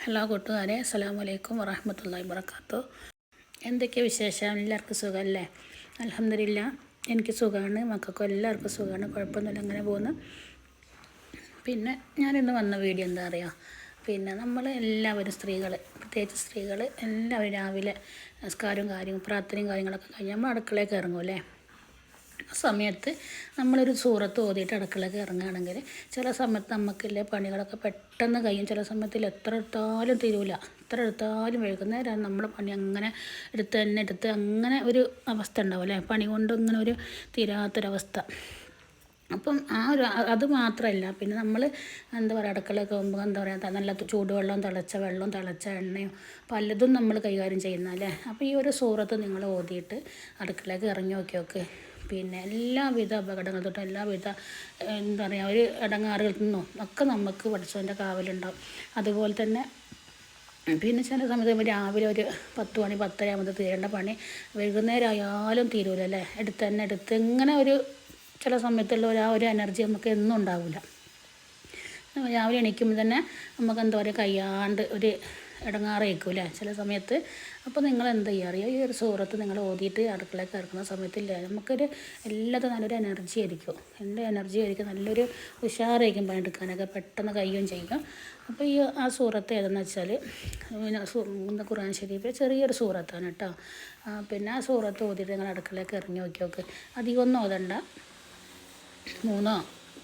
Hello കൂട്ടുകാരെ അസ്സാം വലൈക്കും വറഹമത്തല്ലാ വർക്കാത്തു എന്തൊക്കെ വിശേഷം? എല്ലാവർക്കും സുഖമല്ലേ? അലഹമില്ല എനിക്ക് സുഖമാണ്. മക്കൾക്കും എല്ലാവർക്കും സുഖമാണ്. കുഴപ്പമൊന്നുമില്ല അങ്ങനെ പോകുന്നു. പിന്നെ ഞാനിന്ന് വന്ന വീഡിയോ എന്താ പറയുക പിന്നെ നമ്മൾ എല്ലാവരും സ്ത്രീകൾ പ്രത്യേകിച്ച് സ്ത്രീകൾ എല്ലാവരും രാവിലെ നമസ്കാരവും കാര്യവും പ്രാർത്ഥനയും കാര്യങ്ങളൊക്കെ കഴിഞ്ഞ് നമ്മൾ അടുക്കളയൊക്കെ ഇറങ്ങും അല്ലേ ആ സമയത്ത് നമ്മളൊരു സൂറത്ത് ഓതിയിട്ട് അടുക്കളയ്ക്ക് ഇറങ്ങുകയാണെങ്കിൽ ചില സമയത്ത് നമുക്കില്ലേ പണികളൊക്കെ പെട്ടെന്ന് കഴിയും. ചില സമയത്തിൽ എത്ര എടുത്താലും തീരൂല. എത്ര എടുത്താലും വൈകുന്നേരം നമ്മൾ പണി അങ്ങനെ എടുത്ത് തന്നെ എടുത്ത് അങ്ങനെ ഒരു അവസ്ഥ ഉണ്ടാവും അല്ലേ? പണി കൊണ്ട് ഇങ്ങനെ ഒരു തീരാത്തൊരവസ്ഥ. അപ്പം ആ ഒരു അത് മാത്രമല്ല പിന്നെ നമ്മൾ എന്താ പറയുക അടുക്കളയൊക്കെ പോകുമ്പോൾ എന്താ പറയുക നല്ല ചൂടുവെള്ളം തിളച്ച വെള്ളം തിളച്ച എണ്ണയും പലതും നമ്മൾ കൈകാര്യം ചെയ്യുന്നതല്ലേ അപ്പോൾ ഈ ഒരു സൂറത്ത് നിങ്ങൾ ഓതിയിട്ട് അടുക്കളയൊക്കെ ഇറങ്ങി നോക്കിയൊക്കെ. പിന്നെ എല്ലാവിധ അപകടങ്ങൾ തൊട്ട് എല്ലാവിധ എന്താ പറയുക ഒരു ഇടങ്ങാറുകളിൽ നിന്നും ഒക്കെ നമുക്ക് പഠിച്ചതിന്റെ കാവലുണ്ടാവും. അതുപോലെ തന്നെ പിന്നെ ചില സമയത്ത് രാവിലെ ഒരു പത്ത് മണി പത്തര ആകുമ്പോൾ തീരേണ്ട പണി വൈകുന്നേരം ആയാലും തീരൂല അല്ലേ? എടുത്ത് തന്നെ എടുത്ത് ഇങ്ങനെ ഒരു ചില സമയത്തുള്ള ഒരു ആ ഒരു എനർജി നമുക്ക് എന്നും ഉണ്ടാവില്ല രാവിലെ എണീക്കുമ്പോൾ തന്നെ നമുക്ക് എന്താ പറയുക കയ്യാണ്ട് ഒരു ഇടങ്ങാറേക്കും അല്ലേ ചില സമയത്ത്. അപ്പോൾ നിങ്ങൾ എന്ത് ചെയ്യുക അറിയാം? ഈ ഒരു സൂറത്ത് നിങ്ങൾ ഓതിയിട്ട് അടുക്കളയൊക്കെ ഇറക്കുന്ന സമയത്തില്ല? നമുക്കൊരു എല്ലാതും നല്ലൊരു എനർജി ആയിരിക്കും. എന്റെ എനർജി ആയിരിക്കും. നല്ലൊരു ഉഷാറായിരിക്കും പണിയെടുക്കാനൊക്കെ. പെട്ടെന്ന് കഴിയുകയും ചെയ്യും. അപ്പോൾ ഈ ആ സൂറത്ത് ഏതെന്ന് വെച്ചാൽ പിന്നെ ഖുർആൻ ഷരീഫ് ചെറിയൊരു സൂറത്താണ് കേട്ടോ. പിന്നെ ആ സൂറത്ത് ഓതിയിട്ട് നിങ്ങൾ അടുക്കളയൊക്കെ ഇറങ്ങി നോക്കി നോക്ക് അധികമൊന്നും ഓതണ്ട. മൂന്നോ?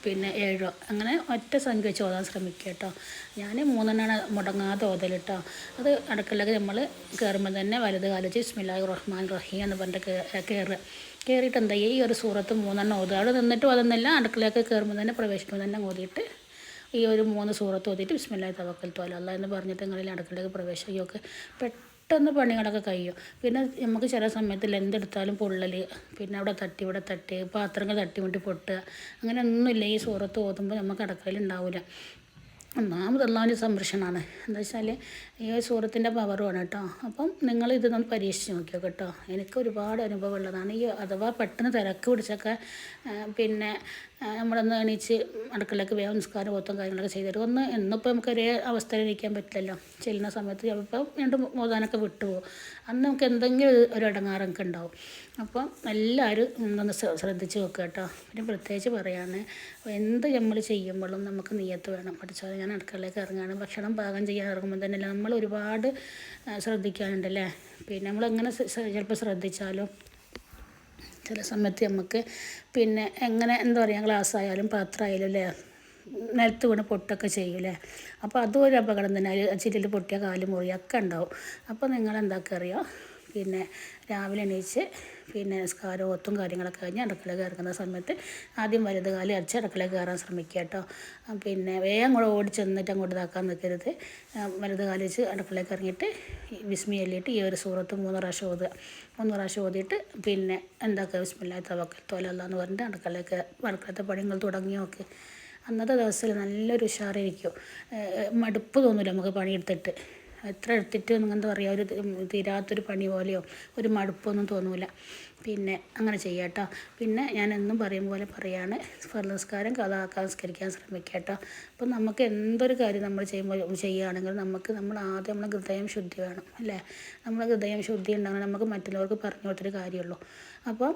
പിന്നെ ഏഴോ അങ്ങനെ ഒറ്റ സംഖ്യ വെച്ച് ഓതാൻ ശ്രമിക്കുക കേട്ടോ. ഞാൻ മൂന്നെണ്ണാണ് മുടങ്ങാതെ ഓതൽ കേട്ടോ. അത് അടുക്കളയിൽ നമ്മൾ കയറുമ്പോൾ തന്നെ വലത് കാലിച്ച് ഇസ്മില്ലാഹി റഹ്മാൻ റഹീം എന്ന് പറഞ്ഞിട്ട് കയറുക കയറിയിട്ട് എന്താ ഈ ഒരു സൂറത്ത് മൂന്നെണ്ണം ഓതുക. അവിടെ നിന്നിട്ട് ഓതുന്നില്ല അടുക്കളയൊക്കെ കയറുമ്പോൾ തന്നെ പ്രവേശിക്കുമ്പോൾ തന്നെ ഓതിയിട്ട് ഈ ഒരു മൂന്ന് സൂറത്ത് ഓതിയിട്ട് ബിസ്മില്ലാഹി തവക്കൽ തോല എന്ന് പറഞ്ഞിട്ട് നിങ്ങളിൽ അടുക്കളയിലേക്ക് പ്രവേശിക്കുകയൊക്കെ പെട്ടെന്ന് പെട്ടെന്ന് പണികളൊക്കെ കഴിയും. പിന്നെ നമുക്ക് ചില സമയത്തിൽ എന്തെടുത്താലും പൊള്ളൽ പിന്നെ അവിടെ തട്ടി ഇവിടെ തട്ടി പാത്രങ്ങൾ തട്ടി മുട്ടി പൊട്ടുക അങ്ങനെ ഒന്നുമില്ല. ഈ സൂറത്ത് ഓതുമ്പോൾ നമുക്ക് അടുക്കളയിൽ ഉണ്ടാവില്ല ഒന്നാമത് സംരക്ഷണമാണ് എന്താ വെച്ചാൽ ഈ സൂറത്തിന്റെ പവറുമാണ് കേട്ടോ അപ്പം നിങ്ങൾ ഇത് നമ്മൾ പരീക്ഷിച്ച് നോക്കിയോ കേട്ടോ. എനിക്ക് ഒരുപാട് അനുഭവം ഉള്ളതാണ്. ഈ അഥവാ പെട്ടെന്ന് തിരക്ക് പിടിച്ചൊക്കെ പിന്നെ നമ്മളൊന്ന് എണീച്ച് അടുക്കളയ്ക്ക് വേഗം നിസ്കാരം പോത്തും കാര്യങ്ങളൊക്കെ ചെയ്തിട്ട് ഒന്ന് എന്നിപ്പോൾ നമുക്ക് ഒരേ അവസ്ഥയിൽ ഇരിക്കാൻ പറ്റില്ലല്ലോ. ചെല്ലുന്ന സമയത്ത് ചിലപ്പോൾ രണ്ട് മോതാനൊക്കെ വിട്ടുപോകും. അന്ന് നമുക്ക് എന്തെങ്കിലും ഒരു ഇടങ്ങാറൊക്കെ ഉണ്ടാവും. അപ്പം എല്ലാവരും ഒന്ന് ശ്രദ്ധിച്ച് നോക്കുക കേട്ടോ. പിന്നെ പ്രത്യേകിച്ച് പറയാണ് എന്ത് നമ്മൾ ചെയ്യുമ്പോഴും നമുക്ക് നീയത്ത് വേണം. പഠിച്ചാൽ ഞാൻ അടുക്കളയിലേക്ക് ഇറങ്ങുകയാണ് ഭക്ഷണം പാകം ചെയ്യാൻ ഇറങ്ങുമ്പോൾ തന്നെ നമ്മൾ ഒരുപാട് ശ്രദ്ധിക്കാനുണ്ടല്ലേ പിന്നെ നമ്മളെങ്ങനെ ചിലപ്പോൾ ശ്രദ്ധിച്ചാലും ചില സമയത്ത് നമുക്ക് പിന്നെ എങ്ങനെ എന്താ പറയുക ഗ്ലാസ് ആയാലും പാത്രമായാലും അല്ലേ? നിലത്ത് വീണ് പൊട്ടൊക്കെ ചെയ്യൂലേ അപ്പോൾ അതും ഒരു അപകടം തന്നെ. ചില്ലിൽ പൊട്ടിയ കാൽ മുറിയൊക്കെ ഉണ്ടാവും. അപ്പോൾ നിങ്ങൾ എന്താക്കുക പിന്നെ രാവിലെ എണീച്ച് പിന്നെ നിസ്കാരം ഒത്തും കാര്യങ്ങളൊക്കെ കഴിഞ്ഞ് അടുക്കള കയറുന്ന സമയത്ത് ആദ്യം വലുത് കാലി അടിച്ച് അടുക്കള കയറാൻ ശ്രമിക്കുക കേട്ടോ. പിന്നെ വേഗം കൂടെ ഓടി ചെന്നിട്ട് അങ്ങോട്ട് ഇതാക്കാൻ നിൽക്കരുത്. വലുത് കാലി വെച്ച് അടുക്കളയിൽ ഇറങ്ങിയിട്ട് വിസ്മി അല്ലിയിട്ട് ഈ ഒരു സൂറത്ത് മൂന്ന് പ്രാവശ്യം ഓതുക. മൂന്ന് പ്രാവശ്യം ഓതിയിട്ട് പിന്നെ എന്താക്കുക? വിസ്മില്ലാ തവക്കൽ തോലല്ലാന്ന് പറഞ്ഞിട്ട് അടുക്കളയൊക്കെ അടുക്കളത്തെ പണികൾ തുടങ്ങി അന്നത്തെ ദിവസത്തിൽ നല്ലൊരു ഉഷാറായിരിക്കും. മടുപ്പ് തോന്നില്ല നമുക്ക് പണിയെടുത്തിട്ട്. എത്ര എടുത്തിട്ട് എന്താ പറയുക ഒരു തീരാത്തൊരു പണി പോലെയോ ഒരു മടുപ്പൊന്നും തോന്നില്ല പിന്നെ അങ്ങനെ ചെയ്യാം കേട്ടോ. പിന്നെ ഞാൻ എന്നും പറയും പോലെ പറയാണ് കഥാക്കാൻ സംസ്കരിക്കാൻ ശ്രമിക്കുക കേട്ടോ. അപ്പം നമുക്ക് എന്തൊരു കാര്യം നമ്മൾ ചെയ്യുമ്പോൾ ചെയ്യുകയാണെങ്കിൽ നമുക്ക് നമ്മൾ ആദ്യം നമ്മളെ ഹൃദയം ശുദ്ധി വേണം അല്ലേ? നമ്മളെ ഹൃദയം ശുദ്ധി ഉണ്ടെങ്കിൽ നമുക്ക് മറ്റുള്ളവർക്ക് പറഞ്ഞു കൊടുത്തൊരു കാര്യമുള്ളൂ. അപ്പോൾ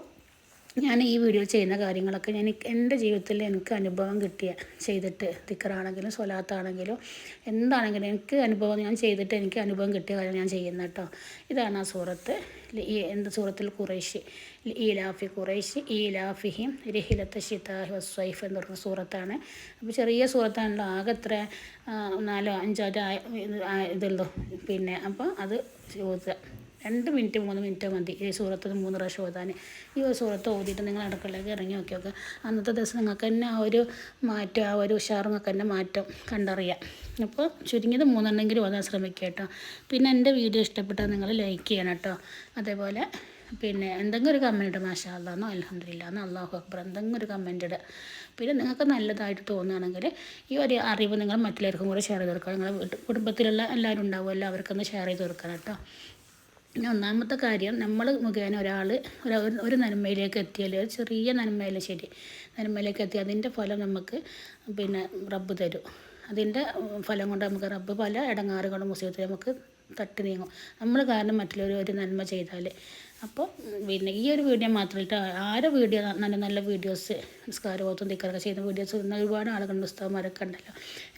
ഞാൻ ഈ വീഡിയോ ചെയ്യുന്ന കാര്യങ്ങളൊക്കെ ഞാൻ എന്റെ ജീവിതത്തിൽ എനിക്ക് അനുഭവം കിട്ടിയ ചെയ്തിട്ട് തിക്കറാണെങ്കിലും സ്വലാത്താണെങ്കിലും എന്താണെങ്കിലും എനിക്ക് അനുഭവം ഞാൻ ചെയ്തിട്ട് എനിക്ക് അനുഭവം കിട്ടിയ കാര്യം ഞാൻ ചെയ്യുന്ന കേട്ടോ. ഇതാണ് ആ സൂറത്ത്. ഈ എന്ത് സൂറത്തിൽ? കുറേശ് ഈലാഫി കുറേശ് ലാഫിഹിം രഹിലത്ത് ഷിതാഹി വസ്വൈഫ് എന്ന് പറഞ്ഞ സൂറത്താണ്. അപ്പോൾ ചെറിയ സൂറത്താണല്ലോ ആകെ എത്ര നാലോ അഞ്ചോ ഇതുള്ളൂ. പിന്നെ അപ്പോൾ അത് ചോദിക്കുക. രണ്ട് മിനിറ്റ് മൂന്ന് മിനിറ്റ് മതി. ഈ സൂറത്ത് മൂന്ന് പ്രാവശ്യം ഓതാൻ. ഈ ഒരു സൂറത്ത് ഓതിയിട്ട് നിങ്ങൾ അടുക്കളയിലേക്ക് ഇറങ്ങി നോക്കിയൊക്കെ അന്നത്തെ ദിവസം നിങ്ങൾക്ക് തന്നെ ആ ഒരു മാറ്റം ആ ഒരു ഉഷാർ തന്നെ മാറ്റം കണ്ടറിയാം. അപ്പോൾ ചുരുങ്ങിയത് മൂന്നെണ്ണെങ്കിലും ഓതാൻ ശ്രമിക്കുക കേട്ടോ. പിന്നെ എന്റെ വീഡിയോ ഇഷ്ടപ്പെട്ടാൽ നിങ്ങൾ ലൈക്ക് ചെയ്യണം കേട്ടോ. അതേപോലെ പിന്നെ എന്തെങ്കിലും ഒരു കമന്റ് ഇടും മാഷാ അല്ലാന്നോ അലഹമില്ലാന്നോ അള്ളാഹു അക്ബർ എന്തെങ്കിലും ഒരു കമന്റ് ഇടുക പിന്നെ നിങ്ങൾക്ക് നല്ലതായിട്ട് തോന്നുകയാണെങ്കിൽ ഈ ഒരു അറിവ് നിങ്ങൾ മറ്റുള്ളവർക്കും കൂടെ ഷെയർ ചെയ്ത് കൊടുക്കുക. നിങ്ങളുടെ കുടുംബത്തിലുള്ള എല്ലാവരും ഉണ്ടാവുമല്ലോ അവർക്കൊന്ന് ഷെയർ ചെയ്ത് കൊടുക്കണം കേട്ടോ. പിന്നെ ഒന്നാമത്തെ കാര്യം നമ്മൾ മുഖേന ഒരാൾ ഒരു നന്മയിലേക്ക് എത്തിയാൽ ഒരു ചെറിയ നന്മയിൽ ശരി. നന്മയിലേക്ക് എത്തി അതിന്റെ ഫലം നമുക്ക് പിന്നെ റബ്ബ് തരും. അതിന്റെ ഫലം കൊണ്ട് നമുക്ക് റബ്ബ് പല ഇടങ്ങാറുകളും മുസീബത്തിൽ നമുക്ക് തട്ടി നീങ്ങും. നമ്മൾ കാരണം മറ്റുള്ളവർ ഒരു നന്മ ചെയ്താൽ അപ്പോൾ പിന്നെ ഈ ഒരു വീഡിയോ മാത്രമായിട്ട് ആരെ വീഡിയോ നല്ല നല്ല വീഡിയോസ് നിസ്കാരബോധം തിക്കറൊക്കെ ചെയ്യുന്ന വീഡിയോസ് ഇന്ന് ഒരുപാട് ആളുകളുണ്ട് പുസ്തകമാരൊക്കെ ഉണ്ടല്ലോ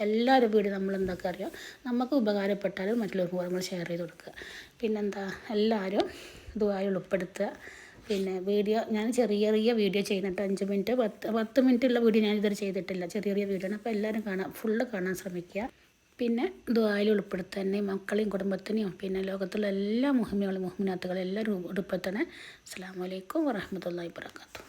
എല്ലാവരും വീഡിയോ നമ്മൾ എന്തൊക്കെ അറിയാം? നമുക്ക് ഉപകാരപ്പെട്ടാലും മറ്റുള്ളവർക്ക് നമ്മൾ ഷെയർ ചെയ്ത് കൊടുക്കുക. പിന്നെന്താ? എല്ലാവരും ഇതുമായി ഉൾപ്പെടുത്തുക. പിന്നെ വീഡിയോ ഞാൻ ചെറിയ ചെറിയ വീഡിയോ ചെയ്യുന്നുണ്ട്. അഞ്ച് മിനിറ്റ് പത്ത് പത്ത് മിനിറ്റുള്ള വീഡിയോ ഞാൻ ചെയ്തിട്ടില്ല. ചെറിയ ചെറിയ വീഡിയോ ആണ്. അപ്പോൾ എല്ലാവരും കാണാൻ ഫുള്ള് കാണാൻ ശ്രമിക്കുക. പിന്നെ ദുബായിൽ ഉൾപ്പെടുത്തന്നെ മക്കളെയും കുടുംബത്തിനെയും പിന്നെ ലോകത്തുള്ള എല്ലാ മുഹിമികളും മുഹിമിനാത്തുകളും എല്ലാവരും ഉൾപ്പെടുത്തണേ. അസ്സാം വലൈക്കും വറഹമത്തല്ലാ വാബർക്കാത്തു